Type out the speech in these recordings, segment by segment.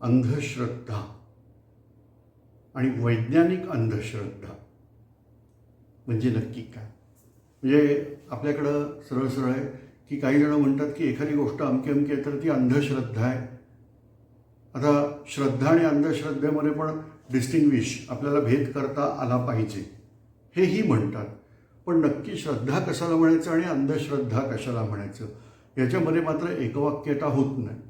अंधश्रद्धा आणि वैज्ञानिक अंधश्रद्धा. म्हणजे नक्की काय? म्हणजे आपल्याकडं सरळ सरळ आहे की काही जण म्हणतात की एखादी गोष्ट अमकी अमकी आहे तर ती अंधश्रद्धा आहे. आता श्रद्धा आणि अंधश्रद्धेमध्ये पण डिस्टिंग्विश आपल्याला भेद करता आला पाहिजे. हेही म्हणतात. पण नक्की श्रद्धा कशाला म्हणायचं आणि अंधश्रद्धा कशाला म्हणायचं? याच्यामध्ये मात्र एकवाक्यता होत नाही.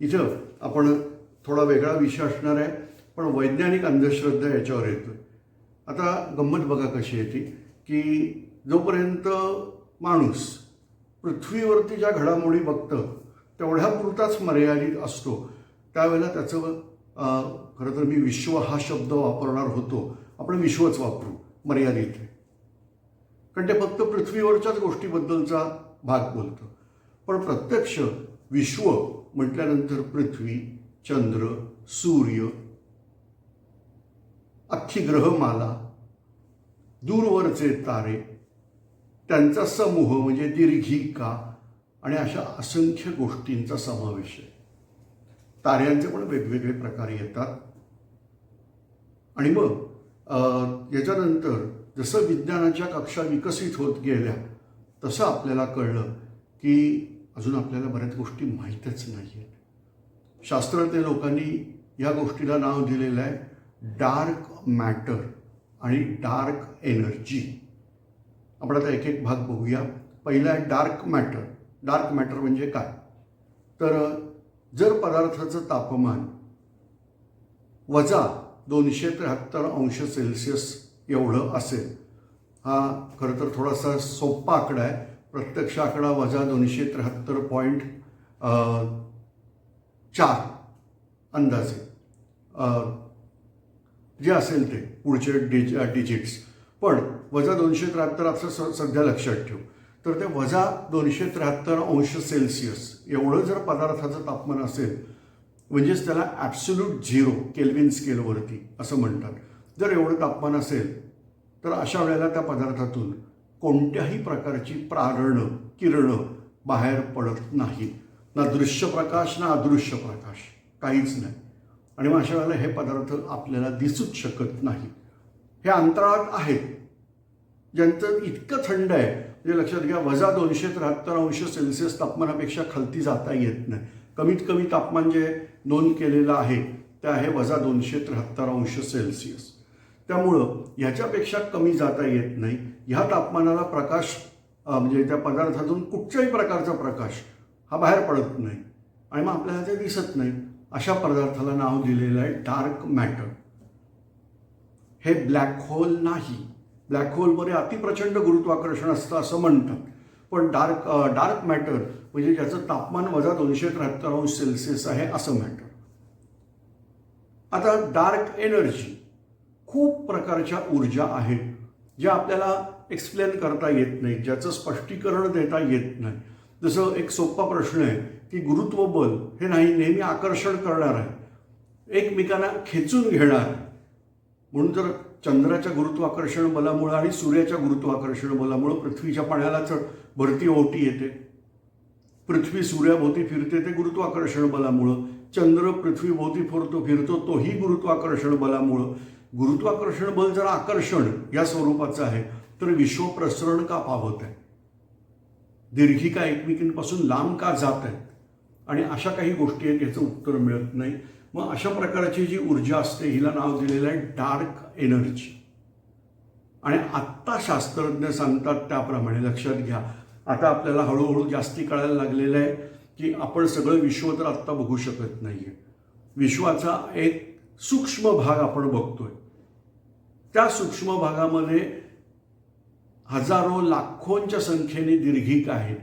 इथं आपण थोडा वेगळा विषय असणार आहे पण वैज्ञानिक अंधश्रद्धा याच्यावर येतो आता गंमत बघा कशी येते की जोपर्यंत माणूस पृथ्वीवरती ज्या घडामोडी बघतं तेवढ्या पुरताच मर्यादित असतो. त्यावेळेला त्याचं खरं तर मी विश्व हा शब्द वापरणार होतो. आपण विश्वच वापरू मर्यादित. आहे कारण ते फक्त पृथ्वीवरच्याच गोष्टीबद्दलचा भाग बोलतं. पण प्रत्यक्ष विश्व म्हटल्यानंतर पृथ्वी चंद्र सूर्य अख्खी ग्रहमाला दूरवरचे तारे त्यांचा समूह म्हणजे दीर्घिका आणि अशा असंख्य गोष्टींचा समावेश आहे. ताऱ्यांचे पण वेगवेगळे प्रकार येतात. आणि मग याच्यानंतर जसं विज्ञानाच्या कक्षा विकसित होत गेल्या तसं आपल्याला कळलं की अजून आपल्याला बऱ्याच गोष्टी माहीतच नाही आहेत शास्त्रज्ञ लोकांनी या गोष्टीला नाव दिलेलं आहे डार्क मॅटर आणि डार्क एनर्जी. आपण आता एक एक भाग बघूया. पहिला आहे डार्क मॅटर. डार्क मॅटर म्हणजे काय? तर जर पदार्थाचं तापमान वजा दोनशे त्र्याहत्तर अंश सेल्सिअस एवढं असेल हा खरं तर थोडासा सोप्पा आकडा आहे. प्रत्यक्ष आकडा वजा दोनशे त्र्याहत्तर पॉईंट चार अंदाजे. जे असेल ते पुढचे डिज डिजिट्स पण वजा दोनशे त्र्याहत्तर असं स सध्या लक्षात ठेव. तर ते वजा दोनशे त्र्याहत्तर अंश सेल्सिअस एवढं जर पदार्थाचं तापमान असेल म्हणजेच त्याला ॲब्सोल्यूट झिरो केल्विन स्केलवरती असं म्हणतात. जर एवढं तापमान असेल तर अशा वेळेला त्या पदार्थातून कोणत्याही प्रकारची प्रारणं किरणं बाहेर पडत नाहीत. ना दृश्य प्रकाश ना अदृश्य प्रकाश. काहीच नाही. आणि मग अशा वेळेला हे पदार्थ आपल्याला दिसूच शकत नाही. हे अंतराळात आहेत. ज्यांचं इतकं थंड आहे म्हणजे लक्षात घ्या वजा दोनशे त्र्याहत्तर अंश सेल्सिअस तापमानापेक्षा खालती जाता येत नाही. कमीत कमी तापमान जे नोंद केलेलं आहे ते आहे वजा दोनशे त्र्याहत्तर अंश सेल्सिअस. त्यामुळं ह्याच्यापेक्षा कमी जाता येत नाही. ह्या तापमानाला प्रकाश म्हणजे त्या पदार्थातून कुठच्याही प्रकारचा प्रकाश हा बाहेर पडत नाही. आणि मग आपल्याला ते दिसत नाही. अशा पदार्थाला नाव दिलेलं आहे डार्क मॅटर हे ब्लॅक होल नाही. ब्लॅक होलमध्ये अतिप्रचंड गुरुत्वाकर्षण असतं असं म्हणतात. पण डार्क डार्क मॅटर म्हणजे ज्याचं तापमान वजा दोनशे त्र्याहत्तर अंश सेल्सिअस आहे असं मॅटर आता डार्क एनर्जी खूप प्रकारच्या ऊर्जा आहेत. ज्या आपल्याला एक्सप्लेन करता येत नाही ज्याचं स्पष्टीकरण देता येत नाही. जसं एक सोपा प्रश्न आहे की गुरुत्व बल हे नाही नेहमी आकर्षण करणार आहे. एकमेकांना खेचून घेणार म्हणून तर चंद्राच्या गुरुत्वाकर्षण बलामुळं आणि सूर्याच्या गुरुत्वाकर्षण बलामुळं पृथ्वीच्या पाण्याला चढ भरती ओटी येते. पृथ्वी सूर्याभोवती फिरते ते गुरुत्वाकर्षण बलामुळं. चंद्र पृथ्वीभोवती फिरतो फिरतो तोही गुरुत्वाकर्षण बलामुळं. गुरुत्वाकर्षण बल जर आकर्षण या स्वरूपाचं आहे तर विश्व प्रसरण का पावत आहे? दीर्घिका एकमेकींपासून लांब का जात आहेत? आणि अशा काही गोष्टी आहेत याचं उत्तर मिळत नाही. मग अशा प्रकारची जी ऊर्जा असते हिला नाव दिलेलं आहे डार्क एनर्जी. आणि आत्ता शास्त्रज्ञ सांगतात त्याप्रमाणे लक्षात घ्या. आता आपल्याला हळूहळू जास्ती कळायला लागलेलं आहे की आपण सगळं विश्व तर आत्ता बघू शकत नाही आहे विश्वाचा एक सूक्ष्म भाग आपण बघतोय. त्या सूक्ष्म भागामध्ये हजारो लाखोंच्या संख्येने दीर्घिका आहेत.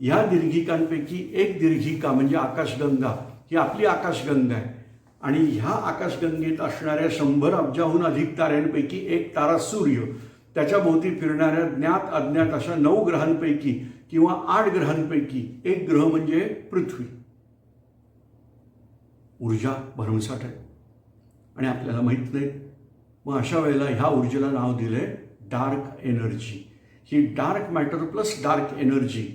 ह्या दीर्घिकांपैकी एक दीर्घिका म्हणजे आकाशगंगा. ही आपली आकाशगंगा आहे. आणि ह्या आकाशगंगेत असणाऱ्या शंभर अब्जाहून अधिक ताऱ्यांपैकी एक तारा सूर्य. त्याच्या भोवती फिरणाऱ्या ज्ञात अज्ञात अशा नऊ ग्रहांपैकी किंवा आठ ग्रहांपैकी एक ग्रह म्हणजे पृथ्वी. ऊर्जा भरमसाठ आहे. आणि आपल्याला माहीत नाही. मग अशा वेळेला ह्या ऊर्जेला नाव दिलं आहे डार्क एनर्जी. ही dark matter plus dark energy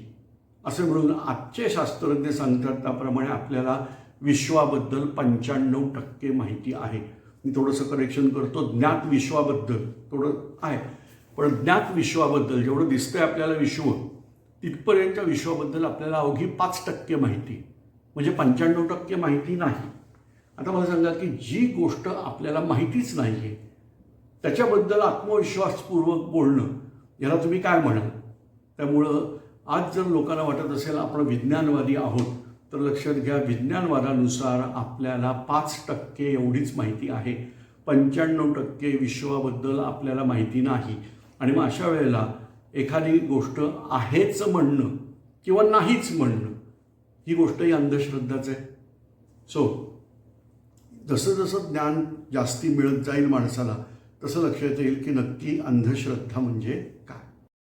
असं म्हणून आजचे शास्त्रज्ञ सांगतात त्याप्रमाणे आपल्याला विश्वाबद्दल पंच्याण्णव टक्के माहिती आहे. मी थोडंसं करेक्शन करतो. ज्ञात विश्वाबद्दल थोडं आहे. पण ज्ञात विश्वाबद्दल जेवढं दिसतंय आपल्याला विश्व तिथपर्यंतच्या विश्वाबद्दल आपल्याला अवघी पाच टक्के माहिती. म्हणजे पंच्याण्णव टक्के माहिती नाही. आता मला सांगा की जी गोष्ट आपल्याला माहितीच नाही आहे त्याच्याबद्दल आत्मविश्वासपूर्वक बोलणं याला तुम्ही काय म्हणाल? त्यामुळं आज जर लोकांना वाटत असेल आपण विज्ञानवादी आहोत तर लक्षात घ्या विज्ञानवादानुसार आपल्याला पाच टक्के एवढीच माहिती आहे. पंच्याण्णव टक्के विश्वाबद्दल आपल्याला माहिती नाही. आणि मग अशा वेळेला एखादी गोष्ट आहेच म्हणणं किंवा नाहीच म्हणणं ही गोष्ट ही अंधश्रद्धाच आहे. सो जसं जसं ज्ञान जास्ती मिळत जाईल माणसाला तसं लक्षात येईल की नक्की अंधश्रद्धा म्हणजे